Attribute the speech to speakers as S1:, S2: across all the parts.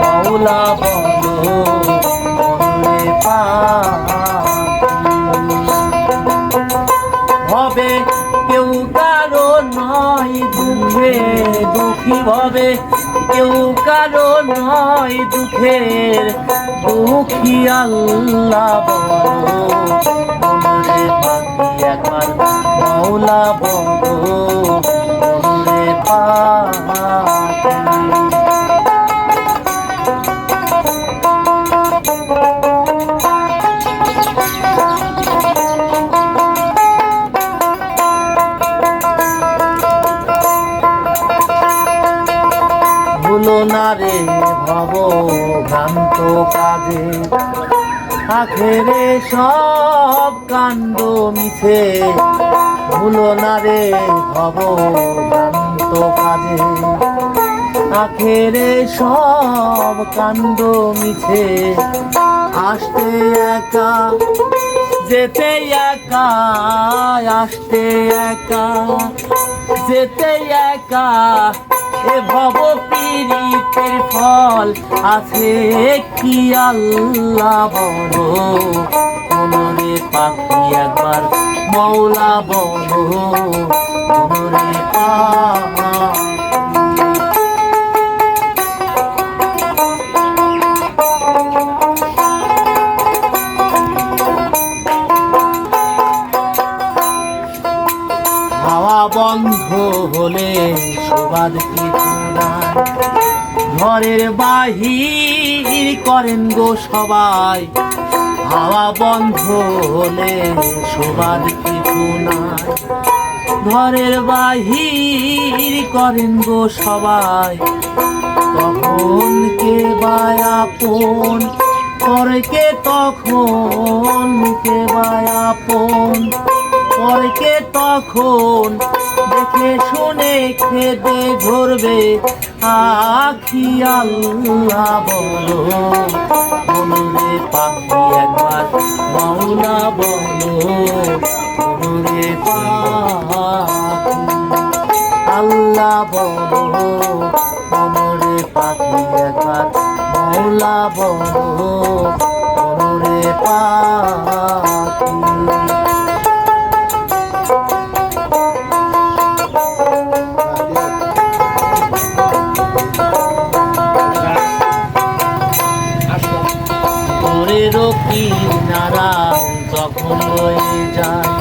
S1: মাওলা বলো হবে কেউ কারও নয় দুঃখে দুঃখী হবে কেউ কারও নয় দুঃখের দুঃখী আল্লাহ না রে ভব ভ্রান্ত কাজে। আখেরে সব কাণ্ড মিছে, ভুলো না রে ভব ভ্রান্ত কাজে। আখেরে সব কাণ্ড মিছে, আসতে একা, যেতে একা, আসতে একা, যেতে একা এ ভব পীড়িতের ফল আছে কি আল্লাহ বলো মনরে পাখি একবার মৌলা পাখি হাওয়া বন্ধ হলে সুবাদ ঘরের বাহির করেন গো সবাই। হাওয়া বন্ধ হলে সুবাদ কিছু নাই ঘরের বাহির করেন গো সবাই। তখন কে বায়াপন পরকে তখন? কে বায়াপন পরকে তখন দেখে শুনে খেদে ধরবে। আখি আল্লাহ বলো, মনুরে পাখি একবার মাওলা বলো, মনুরে আল্লাহ বলো, মনুরে পাখি একবার মাওলা বলো। কিনারা যখন হয়ে যায়,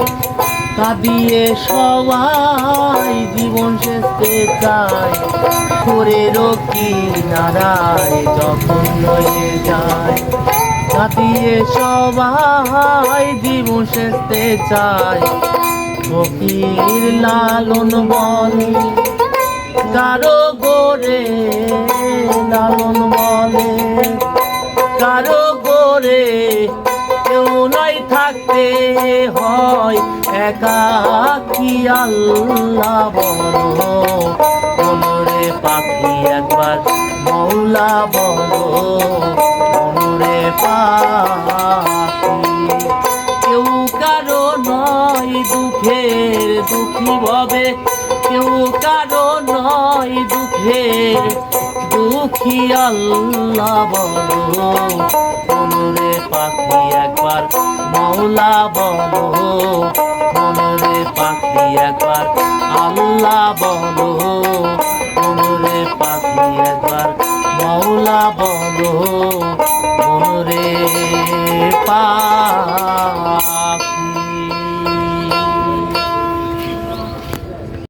S1: কাঁদিয়ে সবাই জীবন শেষে চায়। তোরেরও কিনারায় যখন হয়ে যায়, কাঁদিয়ে সবাই জীবন শেষে চায়। ফকির লালন বলে, কারও গোরে লালন বলে, কারও গোরে কেউ নয় থাকতে হয় একা কি আল্লাহ বলো? পাখি একবার, মৌলা বলো। মনরে পাখি, কেউ কারও নয় দুঃখের দুঃখী ভবে। কেউ কারও নয় দুঃখের দুঃখী আল্লাহ বলো। পাখি একবার মৌলা বলো মনরে পাখি একবার আল্লাহ বলো মনরে পাখি একবার মৌলা বলো।